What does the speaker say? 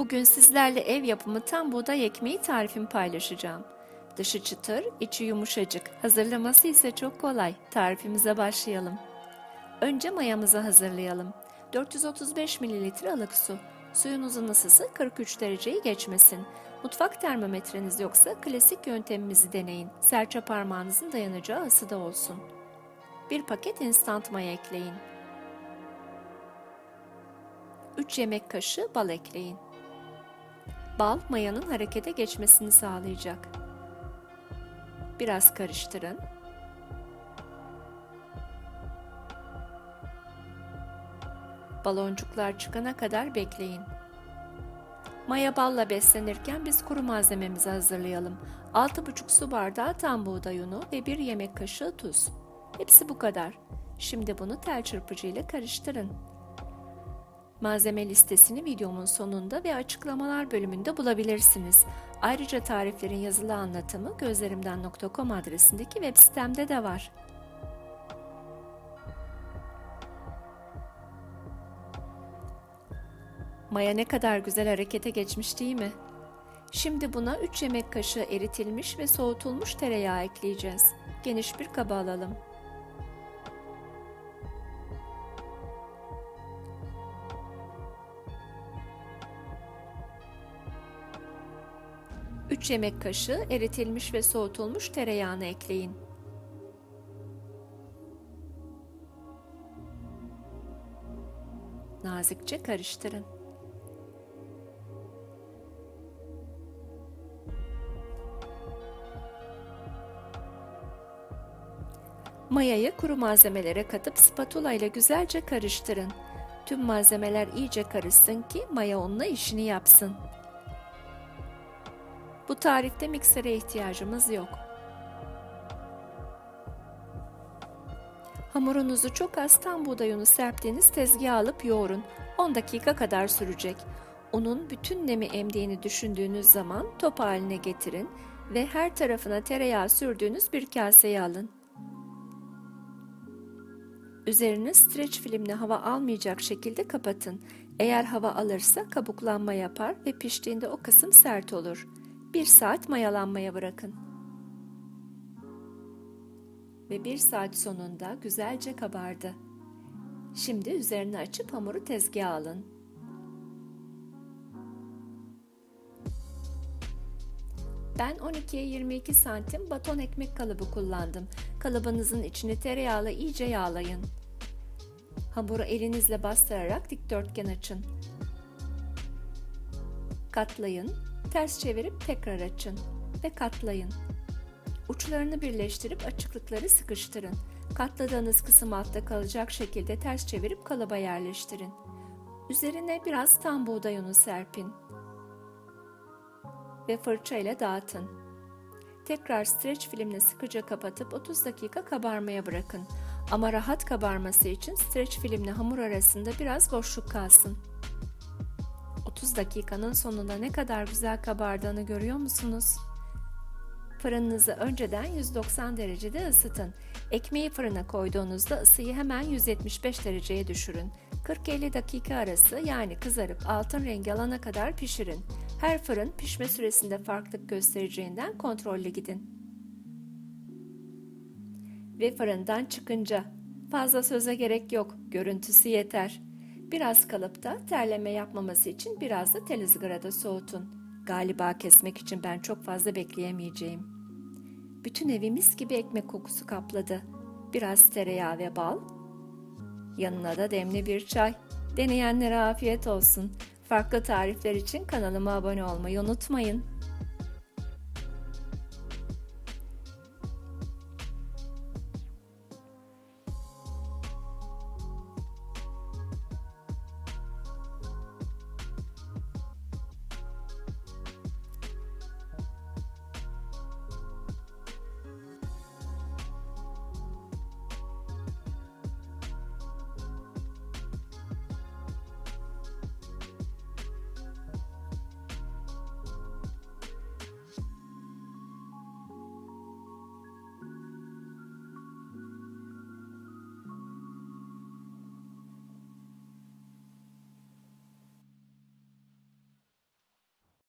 Bugün sizlerle ev yapımı tam buğday ekmeği tarifimi paylaşacağım. Dışı çıtır, içi yumuşacık. Hazırlaması ise çok kolay. Tarifimize başlayalım. Önce mayamızı hazırlayalım. 435 ml ılık su. Suyunuzun ısısı 43 dereceyi geçmesin. Mutfak termometreniz yoksa klasik yöntemimizi deneyin. Serçe parmağınızın dayanacağı ısıda olsun. Bir paket instant maya ekleyin. 3 yemek kaşığı bal ekleyin. Bal mayanın harekete geçmesini sağlayacak. Biraz karıştırın. Baloncuklar çıkana kadar bekleyin. Maya balla beslenirken biz kuru malzememizi hazırlayalım. 6,5 su bardağı tam buğday unu ve 1 yemek kaşığı tuz. Hepsi bu kadar. Şimdi bunu tel çırpıcı ile karıştırın. Malzeme listesini videomun sonunda ve açıklamalar bölümünde bulabilirsiniz. Ayrıca tariflerin yazılı anlatımı gözlerimden.com adresindeki web sitemde de var. Maya ne kadar güzel harekete geçmiş değil mi? Şimdi buna 3 yemek kaşığı eritilmiş ve soğutulmuş tereyağı ekleyeceğiz. Geniş bir kaba alalım. 3 yemek kaşığı eritilmiş ve soğutulmuş tereyağını ekleyin. Nazikçe karıştırın. Mayayı kuru malzemelere katıp spatula ile güzelce karıştırın. Tüm malzemeler iyice karışsın ki maya onunla işini yapsın. Bu tarifte miksere ihtiyacımız yok. Hamurunuzu çok az tam buğday unu serptiğiniz tezgaha alıp yoğurun. 10 dakika kadar sürecek. Unun bütün nemi emdiğini düşündüğünüz zaman top haline getirin ve her tarafına tereyağı sürdüğünüz bir kaseye alın. Üzerini streç filmle hava almayacak şekilde kapatın. Eğer hava alırsa kabuklanma yapar ve piştiğinde o kısım sert olur. 1 saat mayalanmaya bırakın. Ve 1 saat sonunda güzelce kabardı. Şimdi üzerini açıp hamuru tezgaha alın. Ben 12'ye 22 santim baton ekmek kalıbı kullandım. Kalıbınızın içini tereyağla iyice yağlayın. Hamuru elinizle bastırarak dikdörtgen açın. Katlayın Ters çevirip tekrar açın ve katlayın. Uçlarını birleştirip açıklıkları sıkıştırın. Katladığınız kısım altta kalacak şekilde ters çevirip kalıba yerleştirin. Üzerine biraz tam buğday unu serpin. Ve fırça ile dağıtın. Tekrar streç filmle sıkıca kapatıp 30 dakika kabarmaya bırakın. Ama rahat kabarması için streç filmle hamur arasında biraz boşluk kalsın. 30 dakikanın sonunda ne kadar güzel kabardığını görüyor musunuz? Fırınınızı önceden 190 derecede ısıtın. Ekmeği fırına koyduğunuzda ısıyı hemen 175 dereceye düşürün. 40-50 dakika arası yani kızarıp altın rengi alana kadar pişirin. Her fırın pişme süresinde farklılık göstereceğinden kontrollü gidin. Ve fırından çıkınca fazla söze gerek yok, görüntüsü yeter. Biraz kalıpta terleme yapmaması için biraz da tel ızgarada soğutun. Galiba kesmek için ben çok fazla bekleyemeyeceğim. Bütün evimiz gibi ekmek kokusu kapladı. Biraz tereyağı ve bal. Yanına da demli bir çay. Deneyenlere afiyet olsun. Farklı tarifler için kanalıma abone olmayı unutmayın.